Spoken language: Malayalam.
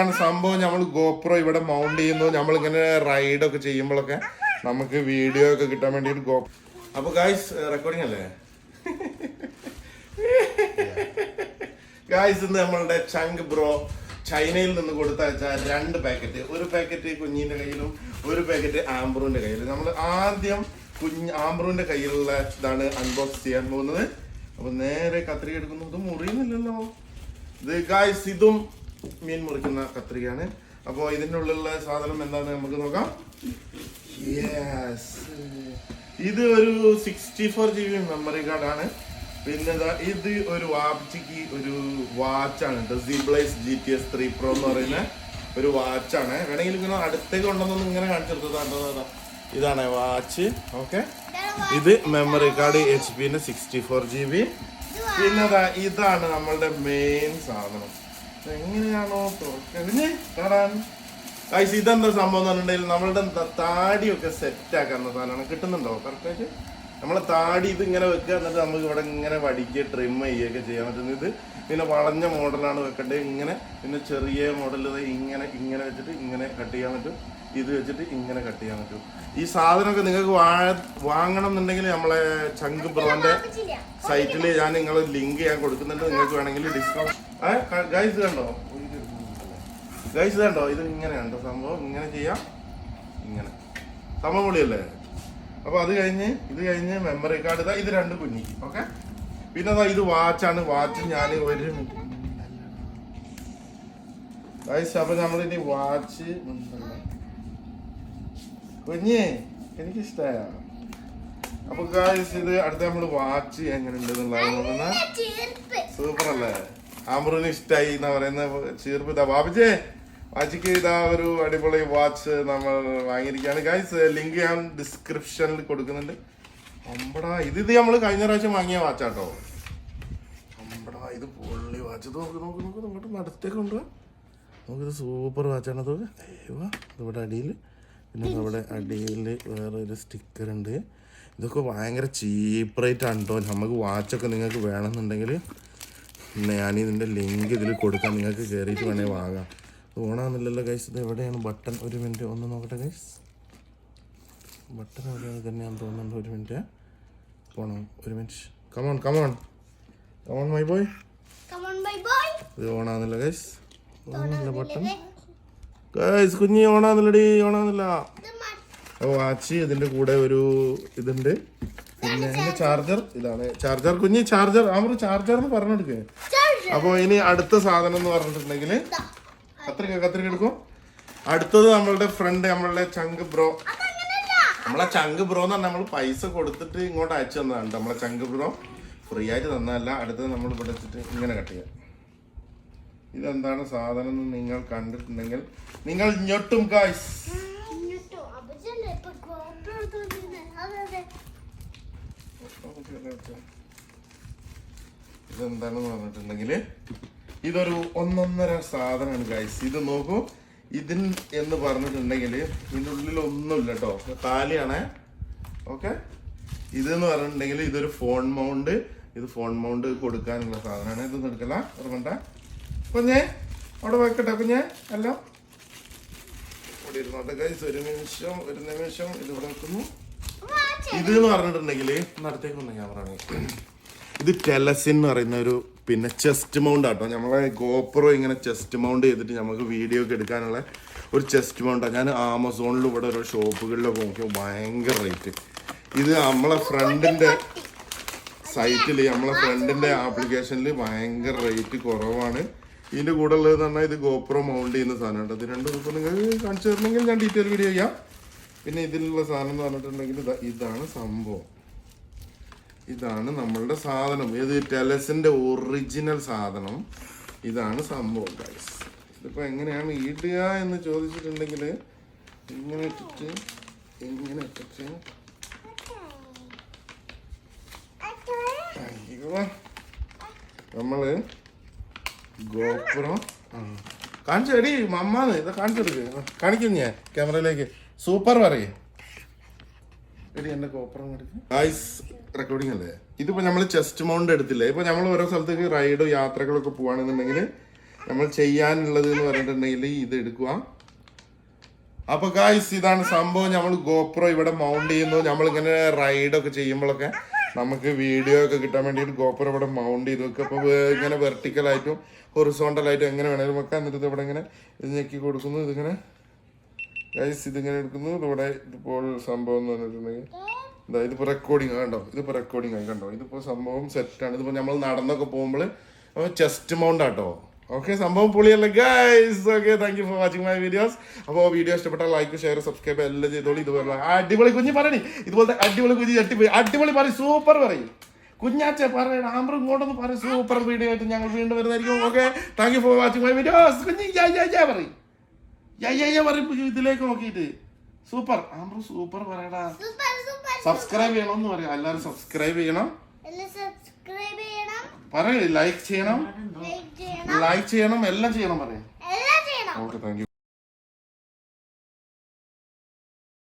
ആണ് സംഭവം. നമ്മൾ ഗോപ്രോ ഇവിടെ മൗണ്ട് ചെയ്യുന്നു. നമ്മൾ ഇങ്ങനെ റൈഡ് ഒക്കെ ചെയ്യുമ്പോഴൊക്കെ നമുക്ക് വീഡിയോ ഒക്കെ കിട്ടാൻ വേണ്ടി ഒരു ഗോ അപ്പൊ ഗായ്സ് റെക്കോർഡിംഗ് അല്ലേ? ഗായ്സ് ഇന്ന് നമ്മളുടെ ചങ്ക് ബ്രോ ചൈനയിൽ നിന്ന് കൊടുത്തയച്ച രണ്ട് പാക്കറ്റ് ഒരു പാക്കറ്റ് കുഞ്ഞിന്റെ കയ്യിലും ഒരു പാക്കറ്റ് ആംബ്രൂന്റെ കയ്യിലും. നമ്മൾ ആദ്യം കുഞ്ഞ് ആംബ്രൂന്റെ കയ്യിലുള്ള ഇതാണ് അൺബോക്സ് ചെയ്യാൻ പോകുന്നത്. അപ്പൊ നേരെ കത്രിക എടുക്കുന്നു. ഇത് മുറിയുന്നില്ലല്ലോ. ഇത് ഗായ്സ് ഇതും മീൻ മുറിക്കുന്ന കത്രികയാണ്. അപ്പോൾ ഇതിന്റെ ഉള്ളിലുള്ള സാധനം എന്താണെന്ന് നമുക്ക് നോക്കാം. ഇത് ഒരു sixty four G B memory കാർഡാണ് പിന്നെ ഇത് ഒരു വാച്ചിക്ക് ഒരു വാച്ചാണ് കേട്ടോ Zeblaze G T S three pro എന്ന് പറയുന്ന ഒരു വാച്ചാണ് വേണമെങ്കിൽ ഇങ്ങനെ അടുത്തേക്ക് ഉണ്ടെന്നൊന്നും ഇങ്ങനെ കാണിച്ചെടുത്തതാണ് ഇതാണ് വാച്ച് ഓക്കെ ഇത് മെമ്മറി കാർഡ് എച്ച് പിന്നെ സിക്സ്റ്റി ഫോർ ജി ബി പിന്നെ ഇതാണ് നമ്മളുടെ മെയിൻ സാധനം. എങ്ങനെയാണോ പിന്നെ കാണാൻ ഗൈസ് ഇതെന്താ സംഭവം എന്ന് പറഞ്ഞിട്ടുണ്ടെങ്കിൽ നമ്മളുടെ താടിയൊക്കെ സെറ്റ് ആക്കുന്ന സാധനമാണ്. കിട്ടുന്നുണ്ടോ? കറക്റ്റായിട്ട് നമ്മളെ താടി ഇത് ഇങ്ങനെ വെക്കുക എന്നിട്ട് നമുക്ക് ഇവിടെ ഇങ്ങനെ വടിക്കുക ട്രിം ചെയ്യുകയൊക്കെ ചെയ്യാൻ പറ്റുന്നത് ഇത് പിന്നെ വളഞ്ഞ മോഡലാണ് വെക്കേണ്ടത്. ഇങ്ങനെ പിന്നെ ചെറിയ മോഡൽ ഇങ്ങനെ ഇങ്ങനെ വെച്ചിട്ട് ഇങ്ങനെ കട്ട് ചെയ്യാൻ പറ്റും. ഇത് വെച്ചിട്ട് ഇങ്ങനെ കട്ട് ചെയ്യാൻ പറ്റും. ഈ സാധനമൊക്കെ നിങ്ങൾക്ക് വാങ്ങണം എന്നുണ്ടെങ്കിൽ നമ്മളെ ചങ്ക് ബ്രോന്റെ സൈറ്റിൽ ഞാൻ നിങ്ങൾ ലിങ്ക് ഞാൻ കൊടുക്കുന്നുണ്ട്. നിങ്ങൾക്ക് വേണമെങ്കിൽ ഡിസ്കൗണ്ട് ഗൈസ് കണ്ടോ? ഗൈസ് കണ്ടോ? ഇത് ഇങ്ങനെ കണ്ടോ? സംഭവം ഇങ്ങനെ ചെയ്യാം. ഇങ്ങനെ. സംഭവം പൊളിയല്ലേ? അപ്പൊ അത് കഴിഞ്ഞ് ഇത് കഴിഞ്ഞ് മെമ്മറി കാർഡ് ഇതാ ഇത് രണ്ട് കുഞ്ഞിക്ക് ഓക്കെ പിന്നെ അതാ ഇത് വാച്ചാണ് വാച്ച് ഞാൻ ഒരു ഗൈസ് അപ്പൊ നമ്മളിനി വാച്ച് കുഞ്ഞേ എനിക്ക് ഇഷ്ടമായ അപ്പൊ ഗായ്സ് ഇത് അടുത്ത നമ്മൾ വാച്ച് എങ്ങനെ ഉണ്ടെന്നുള്ളത് സൂപ്പർ അല്ലേ അമൃന് ഇഷ്ടായി എന്ന് പറയുന്ന. ചീർപ്പ് ഇതാ. ബാബുജേ വാച്ചിക്ക് ഇതാ ഒരു അടിപൊളി വാച്ച് നമ്മൾ വാങ്ങിയിരിക്കുകയാണ്. ഗായ്സ് ലിങ്ക് ഞാൻ ഡിസ്ക്രിപ്ഷനിൽ കൊടുക്കുന്നുണ്ട്. അമ്പടാ ഇത് ഇത് നമ്മൾ കഴിഞ്ഞ പ്രാവശ്യം വാങ്ങിയ വാച്ചാട്ടോ അമ്പടാ ഇത് പൊള്ളി വാച്ച് നോക്ക് നോക്ക് നോക്ക്. ഇങ്ങോട്ട് നടത്തേക്ക് കൊണ്ടുപോവാ നോക്കിത് സൂപ്പർ വാച്ചാണ് അത് ഇവിടെ അടിയിൽ പിന്നെ നമ്മുടെ അടിയിൽ വേറെ ഒരു സ്റ്റിക്കർ ഉണ്ട്. ഇതൊക്കെ ഭയങ്കര ചീപ്പ് റേറ്റ് ആണ് നമുക്ക് വാച്ചൊക്കെ നിങ്ങൾക്ക് വേണമെന്നുണ്ടെങ്കിൽ ഞാൻ ഇതിന്റെ ലിങ്ക് ഇതിൽ കൊടുക്കാം. നിങ്ങൾക്ക് കയറിയിട്ട് വേണമെങ്കിൽ വാങ്ങാം. ഓണാന്നില്ലല്ലോ ഗൈസ് ഇത് എവിടെയാണ്? ബട്ടൺ ഒരു മിനിറ്റ് ഒന്ന് നോക്കട്ടെ ഗൈസ് ബട്ടൺ എവിടെയാണ് തന്നെയാണ് തോന്നുന്നുണ്ട്. ഒരു മിനിറ്റ് പോണം. ഒരു minute come on come on come on my boy. ഇത് ഓണാന്നില്ല ഗൈസ് ഓണാന്നില്ല ബട്ടൺ ഗൈസ് കുഞ്ഞി ഓണാന്നല്ലടി ഓണാന്നില്ല ഓ വാച്ചി ഇതിന്റെ കൂടെ ഒരു ഇതുണ്ട്. പിന്നെ ഇതിന്റെ ചാർജർ ഇതാണ്. ചാർജർ കുഞ്ഞി ചാർജർ അവർ ചാർജർ എന്ന് പറഞ്ഞെടുക്കേ. അപ്പോൾ ഇനി അടുത്ത സാധനം എന്ന് പറഞ്ഞിട്ടുണ്ടെങ്കിൽ കത്രിക കത്രിക എടുക്കും. അടുത്തത് നമ്മളുടെ ഫ്രണ്ട് നമ്മളുടെ ചങ്ക് ബ്രോ. നമ്മളെ ചങ്ക് ബ്രോ എന്ന് പറഞ്ഞാൽ നമ്മൾ പൈസ കൊടുത്തിട്ട് ഇങ്ങോട്ട് അയച്ചു തന്നതാണ് നമ്മളെ ചങ്ക് ബ്രോ ഫ്രീ ആയിട്ട് തന്നതല്ല. അടുത്തത് നമ്മൾ ഇവിടെ വെച്ചിട്ട് ഇങ്ങനെ കട്ട് ചെയ്യാം. ഇതെന്താണ് സാധനം എന്ന് നിങ്ങൾ കണ്ടിട്ടുണ്ടെങ്കിൽ നിങ്ങൾ ഞൊട്ടും അതെ. ഇതെന്താണെന്ന് പറഞ്ഞിട്ടുണ്ടെങ്കിൽ ഇതൊരു ഒന്നൊന്നര സാധനമാണ് ഗൈസ് ഇത് നോക്കൂ. ഇതിൻ എന്ന് പറഞ്ഞിട്ടുണ്ടെങ്കിൽ ഇതിന്റെ ഉള്ളിൽ ഒന്നുമില്ല കേട്ടോ താലിയാണേ. ഓക്കെ എന്ന് പറഞ്ഞിട്ടുണ്ടെങ്കിൽ ഇതൊരു ഫോൺ മൗണ്ട് ഇത് ഫോൺ മൗണ്ട് കൊടുക്കാനുള്ള സാധനമാണ്. ഇതൊന്നും എടുക്കല ഓർമ്മണ്ട കുഞ്ഞേ അവിടെ വെക്കട്ടെ കുഞ്ഞേ എല്ലാം ഇവിടെ ഇരുന്നോട്ടെ ഗൈസ് ഒരു നിമിഷം ഒരു നിമിഷം ഇത് ഇവിടെ വെക്കുന്നു. ഇത് എന്ന് പറഞ്ഞിട്ടുണ്ടെങ്കിൽ നടത്തേക്ക് വന്ന ക്യാമറ ഇത് ടെലസിൻ എന്ന് പറയുന്ന ഒരു പിന്നെ ചെസ്റ്റ് മൗണ്ട് ആട്ടോ. നമ്മളെ ഗോപ്രോ ഇങ്ങനെ ചെസ്റ്റ് മൗണ്ട് ചെയ്തിട്ട് നമുക്ക് വീഡിയോ ഒക്കെ എടുക്കാനുള്ള ഒരു ചെസ്റ്റ് മൗണ്ടാണ് ഞാൻ ആമസോണിൽ ഇവിടെ ഓരോ ഷോപ്പുകളിലൊക്കെ നോക്കി ഭയങ്കര റേറ്റ് ഇത് നമ്മളെ ഫ്രണ്ടിന്റെ സൈറ്റിൽ നമ്മളെ ഫ്രണ്ടിന്റെ ആപ്ലിക്കേഷനിൽ ഭയങ്കര റേറ്റ് കുറവാണ്. ഇതിന്റെ കൂടെ ഉള്ളതെന്ന് പറഞ്ഞാൽ ഇത് ഗോപ്രോ മൗണ്ട് ചെയ്യുന്ന സാധനമാണ് ഇത് രണ്ടും ഇപ്പോൾ നിങ്ങൾ കാണിച്ചു തരണമെങ്കിൽ ഞാൻ ഡീറ്റെയിൽ വീഡിയോ ചെയ്യാം. പിന്നെ ഇതിലുള്ള സാധനം എന്ന് പറഞ്ഞിട്ടുണ്ടെങ്കിൽ ഇതാ ഇതാണ് സംഭവം. ഇതാണ് നമ്മളുടെ സാധനം. ഏത് ടെലസിന്റെ ഒറിജിനൽ സാധനം. ഇതാണ് സംഭവം ഗൈസ് ഇതിപ്പോ എങ്ങനെയാണ് ഇടുക എന്ന് ചോദിച്ചിട്ടുണ്ടെങ്കിൽ ഇങ്ങനെ ഇട്ടിട്ട് ഇങ്ങനെ ഇട്ടിട്ട്. അയ്യോ. നമ്മൾ കാണിച്ചു എടി മമ്മാന്ന്. ഇത് കാണിച്ചെടുക്ക് കാണിക്കും ഞാൻ ക്യാമറയിലേക്ക്. സൂപ്പർ പറയേ. എടി എന്റെ ഗോപുരം ഗായ്സ് റെക്കോർഡിംഗ് അല്ലേ? ഇതിപ്പോ നമ്മൾ ചെസ്റ്റ് മൗണ്ട് എടുത്തില്ലേ? ഇപ്പൊ നമ്മൾ ഓരോ സ്ഥലത്തേക്ക് റൈഡ് യാത്രകളൊക്കെ പോവാണെന്നുണ്ടെങ്കിൽ നമ്മൾ ചെയ്യാനുള്ളത് എന്ന് പറഞ്ഞിട്ടുണ്ടെങ്കിൽ ഇത് എടുക്കുക. അപ്പൊ ഗായ്സ് ഇതാണ് സംഭവം. നമ്മൾ ഗോപ്രോ ഇവിടെ മൗണ്ട് ചെയ്യുന്നു. നമ്മളിങ്ങനെ റൈഡൊക്കെ ചെയ്യുമ്പോഴൊക്കെ നമുക്ക് വീഡിയോ ഒക്കെ കിട്ടാൻ വേണ്ടിയിട്ട് ഗോപ്പർ ഇവിടെ മൗണ്ട് ചെയ്ത് വെക്കുക അപ്പൊ ഇങ്ങനെ വെർട്ടിക്കലായിട്ടും ഹൊറിസോണ്ടലായിട്ടും എങ്ങനെ വേണേലും വെക്കാം. എന്നിട്ട് ഇവിടെ ഇങ്ങനെ ഇത് ഞെക്കി കൊടുക്കുന്നു. ഇതിങ്ങനെ ഗൈസ് ഇതിങ്ങനെ എടുക്കുന്നു. ഇതിവിടെ ഇതിപ്പോൾ സംഭവം എന്ന് പറഞ്ഞിട്ടുണ്ടെങ്കിൽ ഇതാ ഇതിപ്പോ റെക്കോർഡിങ് കണ്ടോ? ഇതിപ്പോ റെക്കോർഡിങ് ആയി കണ്ടോ? ഇതിപ്പോ സംഭവം സെറ്റാണ് ഇതിപ്പോ നമ്മൾ നടന്നൊക്കെ പോകുമ്പോൾ ചെസ്റ്റ് മൗണ്ട് ആട്ടോ. ഓക്കെ സംഭവം പൊളിയല്ലേ guys okay thank you for watching my videos അപ്പോൾ വീഡിയോ ഇഷ്ടപ്പെട്ട ലൈക്ക് ഷെയർ സബ്സ്ക്രൈബ് എല്ലാം ചെയ്തോളൂ. ഇതുപോലെ അടിപൊളി കുഞ്ഞ് പറയണേ ഇതുപോലത്തെ അടിപൊളി കുഞ്ഞ് ചട്ടിപ്പോയി അടിപൊളി പറയും സൂപ്പർ പറയും. കുഞ്ഞാച്ച പറയണം ആമ്പറും ഇങ്ങോട്ടൊന്ന് പറയും സൂപ്പർ വീഡിയോ ആയിട്ട് ഞങ്ങൾ വീണ്ടും വരുന്നതായിരിക്കും. Okay thank you for watching my videos കുഞ്ഞ് യാ യാ യാ പറയും. യാ യാ യാ പറയും ഇതിലേക്ക് നോക്കിയിട്ട്. സൂപ്പർ ആമ്പറും സൂപ്പർ പറയടാ. സബ്സ്ക്രൈബ് ചെയ്യണം എന്ന് പറയാം. എല്ലാവരും സബ്സ്ക്രൈബ് ചെയ്യണം. എല്ലാം സബ്സ്ക്രൈബ് ചെയ്യണം. പറയേ ലൈക്ക് ചെയ്യണം. ലൈക്ക് ചെയ്യണം എല്ലാം ചെയ്യണം പറയാം. Okay thank you.